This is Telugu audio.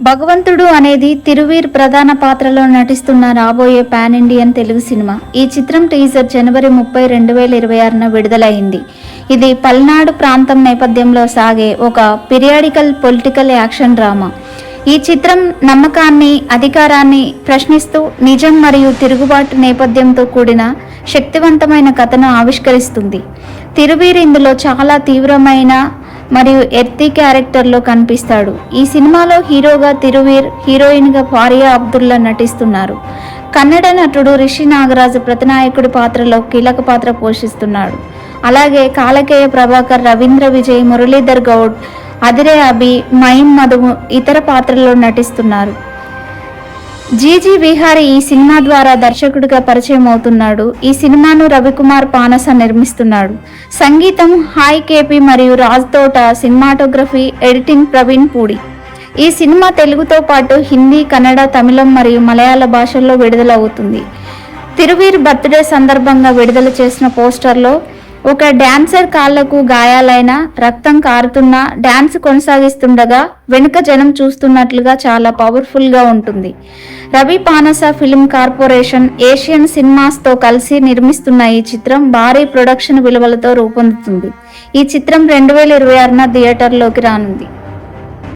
భగవంతుడు అనేది తిరువీర్ ప్రధాన పాత్రలో నటిస్తున్న రాబోయే పాన్ ఇండియన్ తెలుగు సినిమా. ఈ చిత్రం టీజర్ జనవరి ముప్పై రెండు వేల ఇరవై ఆరున విడుదలైంది. ఇది పల్నాడు ప్రాంతం నేపథ్యంలో సాగే ఒక పిరియాడికల్ పొలిటికల్ యాక్షన్ డ్రామా. ఈ చిత్రం నమ్మకాన్ని అధికారాన్ని ప్రశ్నిస్తూ నిజం మరియు తిరుగుబాటు నేపథ్యంతో కూడిన శక్తివంతమైన కథను ఆవిష్కరిస్తుంది. తిరువీర్ ఇందులో చాలా తీవ్రమైన మరియు ఎర్తి క్యారెక్టర్లో కనిపిస్తాడు. ఈ సినిమాలో హీరోగా తిరువీర్ హీరోయిన్గా ఫారియా అబ్దుల్లా నటిస్తున్నారు. కన్నడ నటుడు రిషి నాగరాజు ప్రతినాయకుడి పాత్రలో కీలక పాత్ర పోషిస్తున్నాడు. అలాగే కాలకేయ ప్రభాకర్ రవీంద్ర విజయ్ మురళీధర్ గౌడ్ అదిరే అభి మైమ్ మధు ఇతర పాత్రల్లో నటిస్తున్నారు. జీజీ విహారీ ఈ సినిమా ద్వారా దర్శకుడిగా పరిచయం అవుతున్నాడు. ఈ సినిమాను రవికుమార్ పానస నిర్మిస్తున్నాడు. సంగీతం హాయ్ కేపీ మరియు రాజ్ తోట సినిమాటోగ్రఫీ ఎడిటింగ్ ప్రవీణ్ పూడి. ఈ సినిమా తెలుగుతో పాటు హిందీ కన్నడ తమిళం మరియు మలయాళ భాషల్లో విడుదలవుతుంది. తిరువీర్ బర్త్డే సందర్భంగా విడుదల చేసిన పోస్టర్లో ఒక డాన్సర్ కాళ్ళకు గాయాలైన రక్తం కారుతున్న డాన్స్ కొనసాగిస్తుండగా వెనుక జనం చూస్తున్నట్లుగా చాలా పవర్ఫుల్గా ఉంటుంది. Ravi Panasa film corporation Asian సినిమాస్తో కలిసి నిర్మిస్తున్న ఈ చిత్రం భారీ ప్రొడక్షన్ విలువలతో రూపొందుతుంది. ఈ చిత్రం రెండు వేల ఇరవై ఆరున థియేటర్లోకి రానుంది.